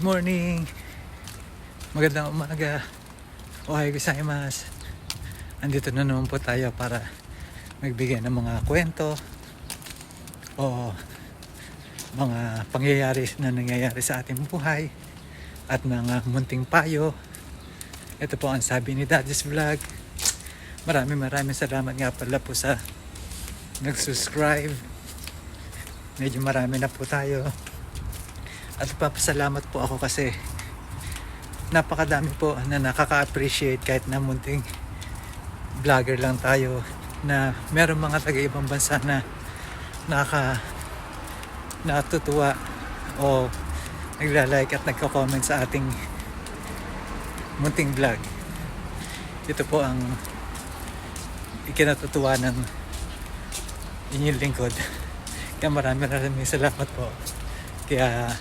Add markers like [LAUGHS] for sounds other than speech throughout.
Morning. Magandang umaga. Ohay gozaimasu. Andito na naman po tayo para magbigay ng mga kwento o mga pangyayari na nangyayari sa ating buhay at mga munting payo. Ito po ang sabi ni Daddy's Vlog. Maraming maraming salamat nga pala po sa nag-subscribe. Medyo marami na po tayo. At papasalamat po ako kasi napakadami po na nakaka-appreciate kahit na munting vlogger lang tayo na meron mga taga ibang bansa na nakaka natutuwa o nagla-like at nagko-comment sa ating munting vlog. Ito po ang ikinatutuwa ng inyong lingkod. Kaya maraming maraming salamat po. Kaya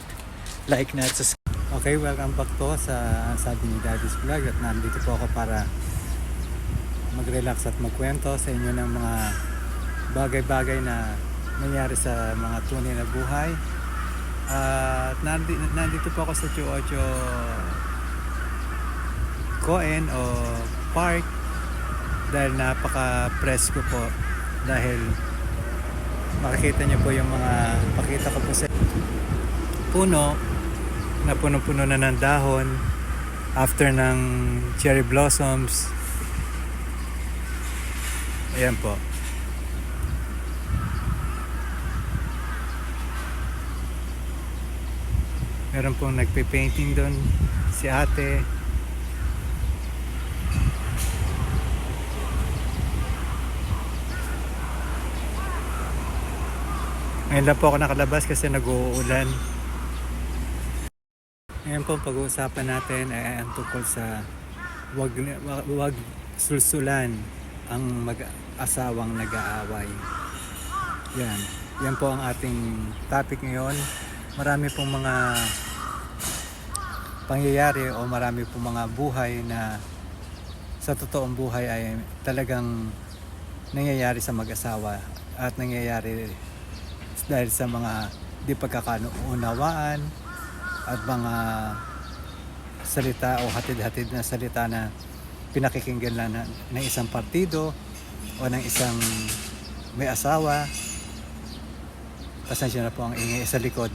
like na sus- Okay, welcome back po sa sabi ni Daddy's Vlog at nandito po ako para mag-relax at magkwento sa inyo ng mga bagay-bagay na nangyari sa mga tunay na buhay. At nandito, nandito po ako sa Chuocho Koen o Park dahil napaka-presko po dahil makikita niyo po yung mga pakita ko po sa puno na punong-puno na ng dahon after ng cherry blossoms. Ayan po. Meron pong nagpe-painting doon si ate. Ngayon lang po ako nakalabas kasi nag-uulan ngayon po pag-uusapan natin ay ang tungkol sa wag, wag, sulsulan ang mag-asawang nag-aaway. Yan. Yan po ang ating topic ngayon. Marami pong mga pangyayari o marami pong mga buhay na sa totoong buhay ay talagang nangyayari sa mag-asawa at nangyayari dahil sa mga di pagkakaunawaan at mga salita o hatid-hatid na salita na pinakikinggan lang na, ng isang partido o ng isang may asawa. Pasensya na po ang ingay sa likod.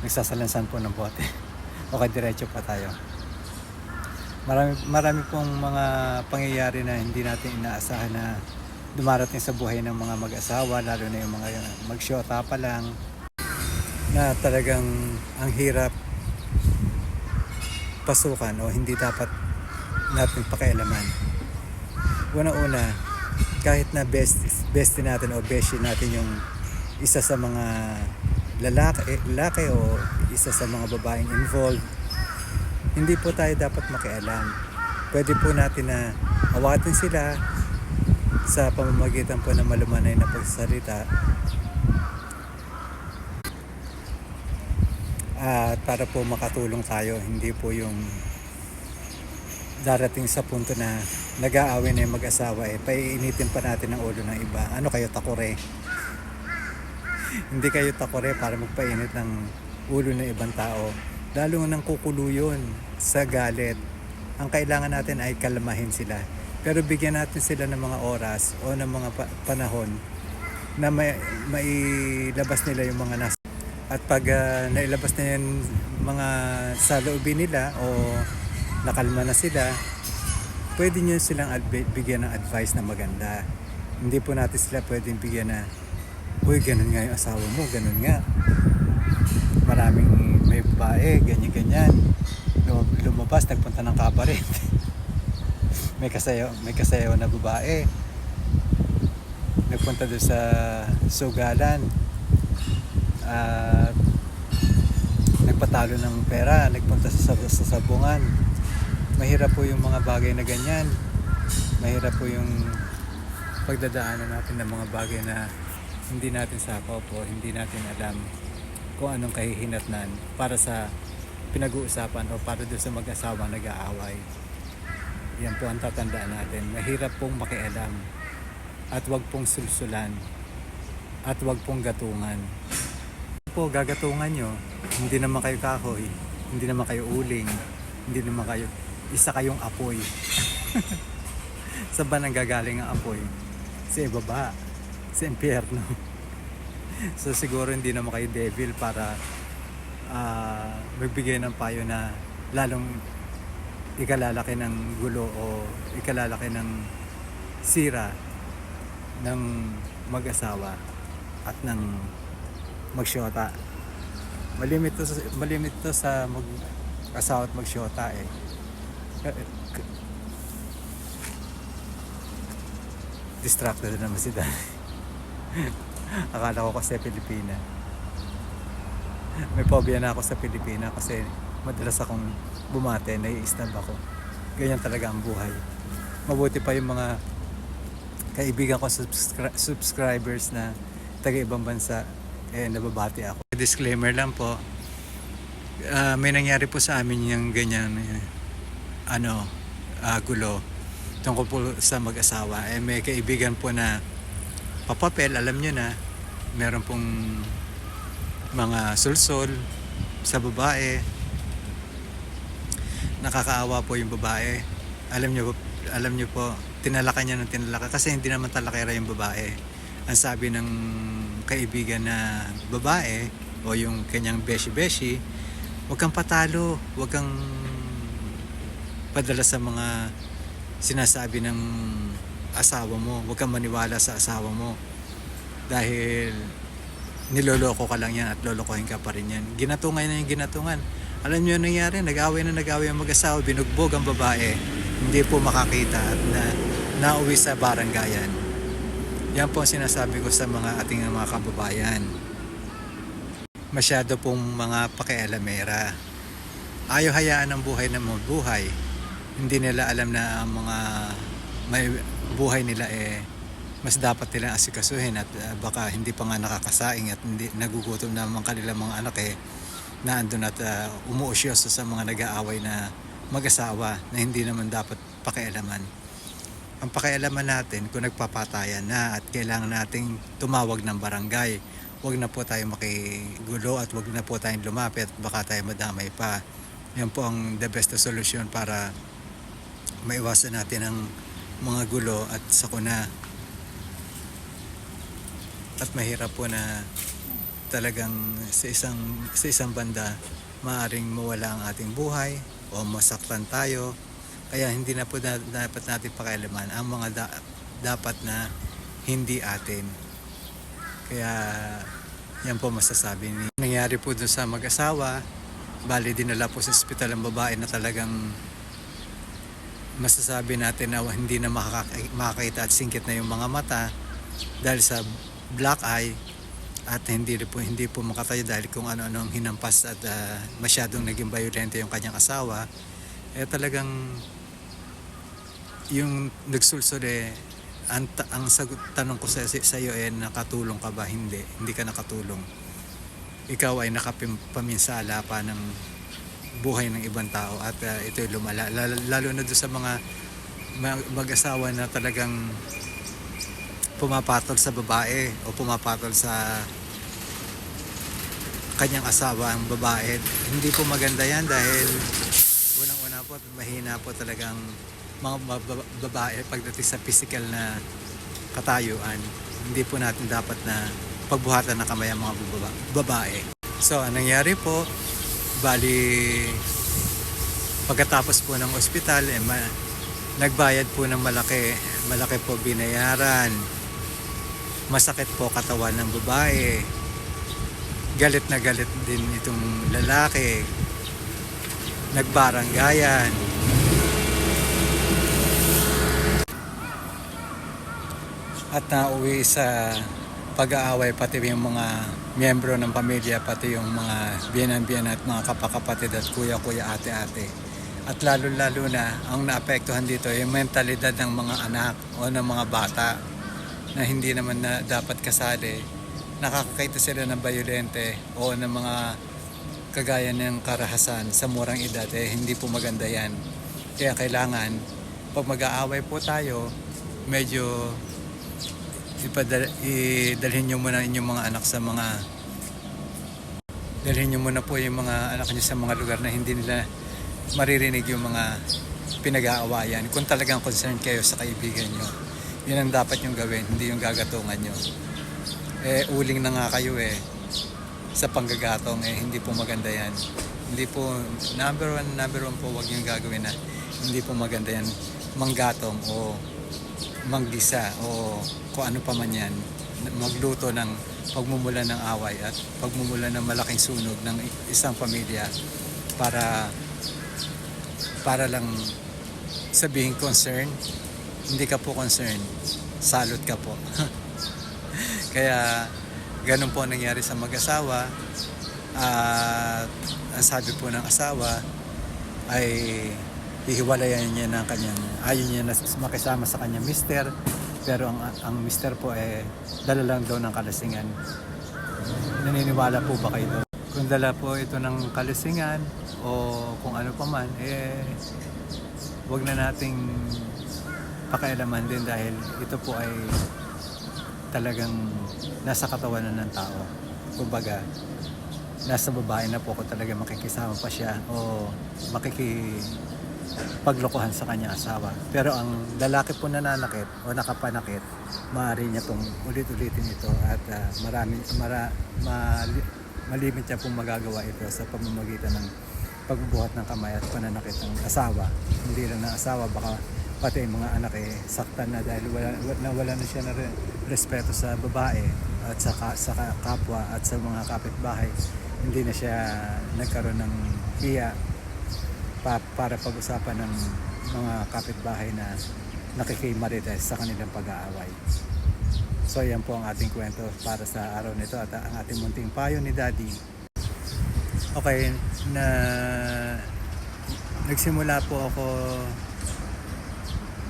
Nagsasalansan po ng bote. [LAUGHS] okay, diretso pa tayo. Marami, marami pong mga pangyayari na hindi natin inaasahan na dumarating sa buhay ng mga mag-asawa, lalo na yung mga mag-shota pa lang, na talagang ang hirap pasukan o hindi dapat natin pakialaman. Una-una, kahit na best bestie natin o beshi natin yung isa sa mga lalaki, lalaki o isa sa mga babaeng involved, hindi po tayo dapat makialam. Pwede po natin na awatin sila, sa pamamagitan po ng malumanay na pagsasalita at para po makatulong tayo hindi po yung darating sa punto na nag-aaway na yung mag-asawa eh paiinitin pa natin ang ulo ng iba. Ano kayo takore? Hindi kayo takore para magpainit ng ulo ng ibang tao. Lalo nang kukulo yun sa galit. Ang kailangan natin ay kalmahin sila pero bigyan natin sila ng mga oras o ng mga pa- panahon na may, mailabas nila yung mga nas at pag ah, nailabas na yung mga saloobin nila o nakalma na sila pwede nyo silang bigyan ng advice na maganda. Hindi po natin sila pwedeng bigyan na uy ganun nga yung asawa mo ganun nga. Maraming may babae ganyan ganyan Lum- lumabas nagpunta ng kabaret [LAUGHS] may kasayaw may kasayaw na babae. Nagpunta doon sa sugalan. At nagpatalo ng pera nagpunta sa, sa sabungan. Mahirap po yung mga bagay na ganyan. Mahirap po yung pagdadaanan natin ng mga bagay na hindi natin sakaw po hindi natin alam kung anong kahihinatnan para sa pinag-uusapan o para doon sa mag-asawa nag-aaway yan po ang tatandaan natin. Mahirap pong makialam at wag pong sulsulan at wag pong gatungan. Po, gagatungan nyo, hindi naman kayo kahoy, hindi naman kayo uling, hindi naman kayo, isa kayong apoy. [LAUGHS] Saan ba nang gagaling ang apoy? Sa ibaba, sa impyerno. [LAUGHS] so siguro hindi naman kayo devil para ah, magbigay ng payo na lalong ikalalaki ng gulo o ikalalaki ng sira ng mag-asawa at ng magsyota. Malimit to malimit to sa mag-asawa at magsyota eh. Distracted na naman si Dan. [LAUGHS] Akala ko kasi Pilipina. May phobia na ako sa Pilipina kasi madalas akong bumate, nai-stab ako. Ganyan talaga ang buhay. Mabuti pa yung mga kaibigan ko subscri- subscribers na taga ibang bansa eh nababati ako. Disclaimer lang po. Ah, may nangyari po sa amin yung ganyan eh, ano ah, gulo tungkol po sa mag-asawa. Eh may kaibigan po na papapel, alam nyo na, meron pong mga sulsol sa babae. Nakakaawa po yung babae. Alam nyo, alam nyo po, tinalaka niya ng tinalaka kasi hindi naman talakera yung babae. Ang sabi ng kaibigan na babae o yung kanyang beshi-beshi, huwag kang patalo, huwag kang padala sa mga sinasabi ng asawa mo. Huwag kang maniwala sa asawa mo. Dahil niloloko ka lang yan at lolokohin ka pa rin yan. Ginatungan na yung ginatungan. Alam niyo nangyari, nag-away na nag-away ang mag-asawa, binugbog ang babae. Hindi po makakita at na, nauwi sa baranggayan. Yan po ang sinasabi ko sa mga ating mga kababayan. Masyado pong mga pakialamera. Ayaw hayaan ang buhay na mga buhay. Hindi nila alam na ang mga may buhay nila eh mas dapat nilang asikasuhin at uh, baka hindi pa nga nakakasaing at hindi nagugutom na ang kanilang mga anak eh na andun at uh, umuusyoso sa mga nag-aaway na mag-asawa na hindi naman dapat pakialaman. Ang pakialaman natin kung nagpapatayan na at kailangan nating tumawag ng barangay. Huwag na po tayo makigulo at huwag na po tayong lumapit baka tayo madamay pa. Yan po ang the best na solusyon para maiwasan natin ang mga gulo at sakuna at mahirap po na talagang sa isang sa isang banda maaring mawala ang ating buhay o masaktan tayo. Kaya hindi na po na, dapat natin pakialaman ang mga da- dapat na hindi atin. Kaya yan po masasabi ni nangyari po dun sa mag-asawa. Bali dinala po sa ospital ang babae na talagang masasabi natin na hindi na makakita at singkit na yung mga mata dahil sa black eye at hindi po hindi po makatayo dahil kung ano-ano ang hinampas at ah, masyadong naging violente yung kanyang asawa eh talagang yung nagsulsol eh ang, ang sagot tanong ko sa, sa iyo eh nakatulong ka ba? Hindi. Hindi ka nakatulong. Ikaw ay nakapaminsala pa ng buhay ng ibang tao at ah, ito'y lumala lalo, lalo na doon sa mga ma- mag-asawa na talagang pumapatol sa babae o pumapatol sa kanyang asawa ang babae. Hindi po maganda yan dahil unang-una po mahina po talagang mga baba- babae pagdating sa physical na katayuan. Hindi po natin dapat na pagbuhatan ng kamay ang mga babae. So, anong nangyari po, bali pagkatapos po ng ospital, eh, ma- nagbayad po ng malaki. Malaki po binayaran masakit po katawan ng babae. Galit na galit din itong lalaki. Nagbaranggayan. At nauwi sa pag-aaway pati yung mga miyembro ng pamilya, pati yung mga biyanan-biyan at mga kapakapatid at kuya-kuya, ate-ate. At lalo-lalo na, ang naapektuhan dito yung mentalidad ng mga anak o ng mga bata na hindi naman na dapat kasali, nakakakita sila ng bayolente o ng mga kagaya ng karahasan sa murang edad, eh hindi po maganda yan. Kaya kailangan, pag mag-aaway po tayo, medyo ipadal, idalhin nyo muna inyong mga anak sa mga dalhin nyo muna po yung mga anak nyo sa mga lugar na hindi nila maririnig yung mga pinag-aawayan. Kung talagang concerned kayo sa kaibigan nyo, yun ang dapat yung gawin, hindi yung gagatungan nyo. Eh, uling na nga kayo eh, sa panggagatong eh, hindi po maganda yan. Hindi po, number one, number one po, wag yung gagawin na hindi po maganda yan. Manggatong o manggisa o kung ano pa man yan. Magluto ng pagmumula ng away at pagmumula ng malaking sunog ng isang pamilya para para lang sabihin concern hindi ka po concern salot ka po [LAUGHS] kaya ganun po ang nangyari sa mag-asawa. At ang sabi po ng asawa ay hihiwalayan niya ng kanyang ayaw niya na makisama sa kanyang mister. Pero ang ang mister po eh dala lang daw ng kalasingan. Naniniwala po ba kayo kung dala po ito ng kalasingan o kung ano pa man eh wag na nating pakialaman din dahil ito po ay talagang nasa katawan na ng tao kumbaga nasa babae na po ko talaga makikisama pa siya o makiki paglokohan sa kanyang asawa. Pero ang lalaki po nananakit o nakapanakit, maaari niya pong ulit-ulitin ito at ah, marami, mara, mali, malimit niya pong magagawa ito sa pamamagitan ng pagbubuhat ng kamay at pananakit ng asawa. Hindi lang ng asawa, baka pati yung mga anak eh, saktan na dahil wala, nawala na siya na re- respeto sa babae at sa, sa ka- kapwa at sa mga kapitbahay. Hindi na siya nagkaroon ng hiya pa, para pag-usapan ng mga kapitbahay na nakikimarites sa kanilang pag-aaway. So yan po ang ating kwento para sa araw nito at ang ating munting payo ni Daddy. Okay, na nagsimula po ako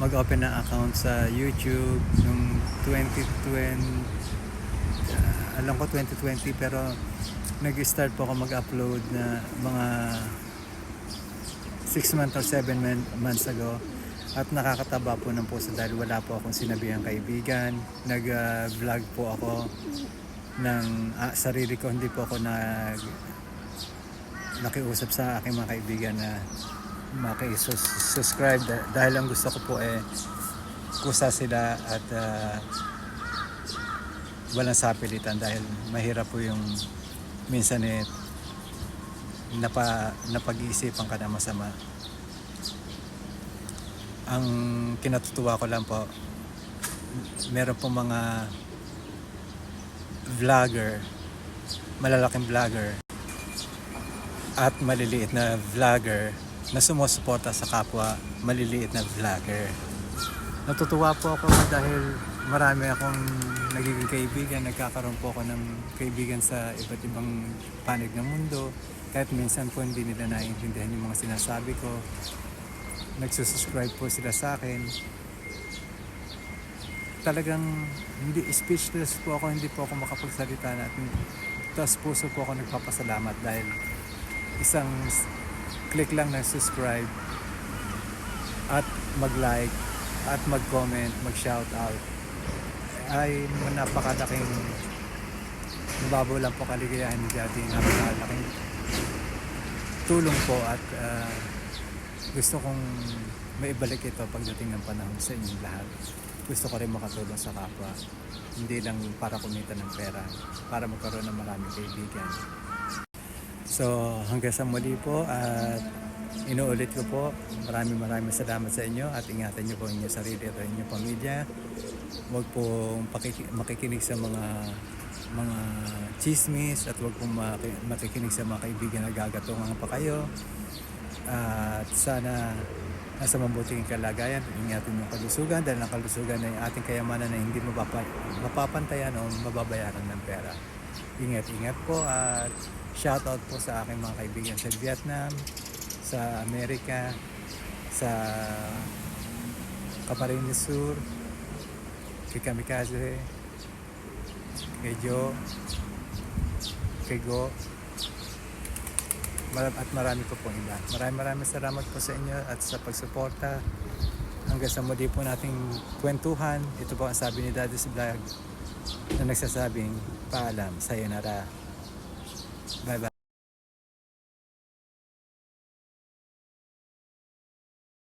mag-open ng account sa YouTube noong 2020 ah, alam ko 2020 pero nag-start po ako mag-upload na mga 6 months or 7 man- months ago. At nakakataba po ng puso dahil wala po akong sinabihang kaibigan. Nag-vlog po ako ng ah, sarili ko. Hindi po ako nag nakiusap sa aking mga kaibigan na maki-subscribe dah- dahil ang gusto ko po eh kusa sila at ah, walang sapilitan dahil mahirap po yung minsan eh napa, napag-iisipan ka na masama. Ang kinatutuwa ko lang po, meron po mga vlogger, malalaking vlogger, at maliliit na vlogger na sumusuporta sa kapwa maliliit na vlogger. Natutuwa po ako dahil marami akong nagiging kaibigan, nagkakaroon po ako ng kaibigan sa iba't ibang panig ng mundo. Kahit minsan po hindi nila naiintindihan yung mga sinasabi ko. Nagsusubscribe po sila sa akin. Talagang hindi speechless po ako, hindi po ako makapagsalita na tapos puso po ako nagpapasalamat dahil isang click lang ng subscribe at mag-like at mag-comment, mag-shout out ay napakalaking nababaw lang po kaligayahan ni Daddy. Napakalaking tulong po at ah, gusto kong maibalik ito pagdating ng panahon sa inyong lahat. Gusto ko rin makatulong sa kapwa. Hindi lang para kumita ng pera para magkaroon ng maraming kaibigan So hanggang sa muli po at inuulit ko po maraming maraming salamat sa inyo at ingatan niyo po ang inyong sarili at ang inyong pamilya. Huwag po pakiki- makikinig sa mga mga chismis at huwag pong maki- makikinig sa mga kaibigan na gagatungan pa kayo. At sana nasa mabuting kalagayan, ingatan yung kalusugan dahil ang kalusugan ay ating kayamanan na hindi mapapa, mapapantayan o mababayaran ng pera. Ingat-ingat po at shoutout po sa aking mga kaibigan sa Vietnam, sa Amerika, sa Camarines Sur, kay Kamikaze, kay Joe, kay Go, at marami po pong iba. Maraming maraming salamat po sa inyo at sa pagsuporta. Hanggang sa muli po nating kwentuhan. Ito po ang sabi ni Daddy's Vlog na nagsasabing paalam, sayonara.